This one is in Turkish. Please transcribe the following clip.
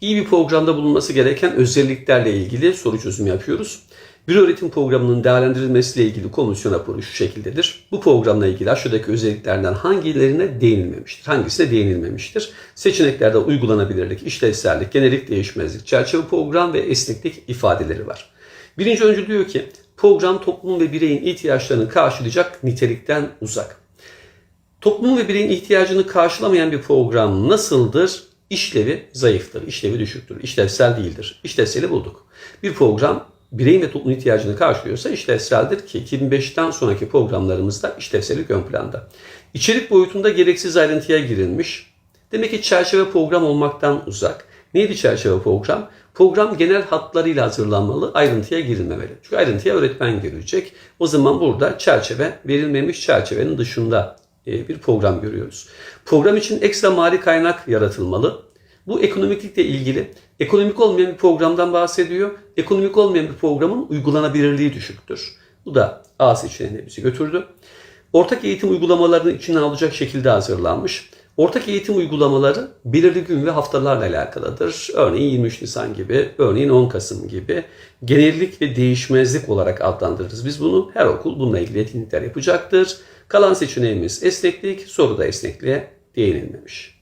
İyi bir programda bulunması gereken özelliklerle ilgili soru çözümü yapıyoruz. Bir öğretim programının değerlendirilmesiyle ilgili komisyon raporu şu şekildedir. Bu programla ilgili aşağıdaki özelliklerden hangilerine değinilmemiştir? Hangisine değinilmemiştir? Seçeneklerde uygulanabilirlik, işlevsellik, genellik değişmezlik, çerçeve program ve esneklik ifadeleri var. Birinci öncü diyor ki program toplumun ve bireyin ihtiyaçlarını karşılayacak nitelikten uzak. Toplumun ve bireyin ihtiyacını karşılamayan bir program nasıldır? İşlevi zayıftır, işlevi düşüktür, işlevsel değildir. İşlevseli bulduk. Bir program bireyin ve toplumun ihtiyacını karşılıyorsa işlevseldir ki 2005'ten sonraki programlarımızda işlevsellik ön planda. İçerik boyutunda gereksiz ayrıntıya girilmiş. Demek ki çerçeve program olmaktan uzak. Neydi çerçeve program? Program genel hatlarıyla hazırlanmalı, ayrıntıya girilmemeli. Çünkü ayrıntıya öğretmen girecek. O zaman burada çerçeve verilmemiş çerçevenin dışında bir program görüyoruz. Program için ekstra mali kaynak yaratılmalı. Bu ekonomiklikle ilgili. Ekonomik olmayan bir programdan bahsediyor. Ekonomik olmayan bir programın uygulanabilirliği düşüktür. Bu da A seçeneğine bizi götürdü. Ortak eğitim uygulamalarını içine alacak şekilde hazırlanmış. Ortak eğitim uygulamaları belirli gün ve haftalarla alakalıdır. Örneğin 23 Nisan gibi, örneğin 10 Kasım gibi genellik ve değişmezlik olarak adlandırırız. Biz bunu her okul bununla ilgili etkinlikler yapacaktır. Kalan seçeneğimiz esneklik, soruda esnekliğe değinilmemiş.